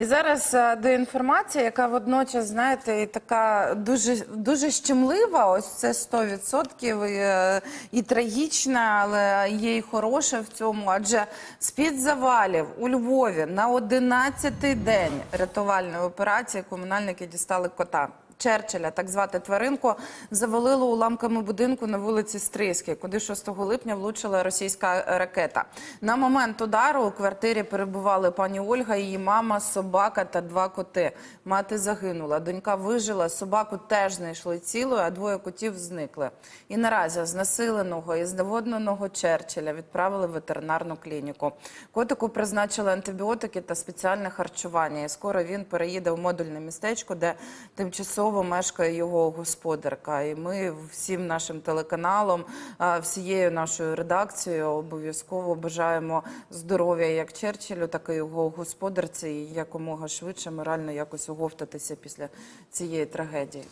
І зараз е, до інформації, яка водночас, знаєте, і така дуже дуже щемлива. Ось це 100% і, е, і трагічна, але є і хороше в цьому. Адже з-під завалів у Львові на 11-й день рятувальної операції комунальники дістали кота. Черчилля, так звати тваринку, завалило уламками будинку на вулиці Стрийській, куди 6 липня влучила російська ракета. На момент удару у квартирі перебували пані Ольга, її мама, собака та два коти. Мати загинула, донька вижила, собаку теж знайшли цілою, а двоє котів зникли. І наразі знесиленого і зневодненого Черчилля відправили в ветеринарну клініку. Котику призначили антибіотики та спеціальне харчування. І скоро він переїде в модульне містечко, де тимчасово мешкає його господарка. І ми всім нашим телеканалом, всією нашою редакцією обов'язково бажаємо здоров'я як Черчиллю, так і його господарці, і якомога швидше морально якось оговтатися після цієї трагедії.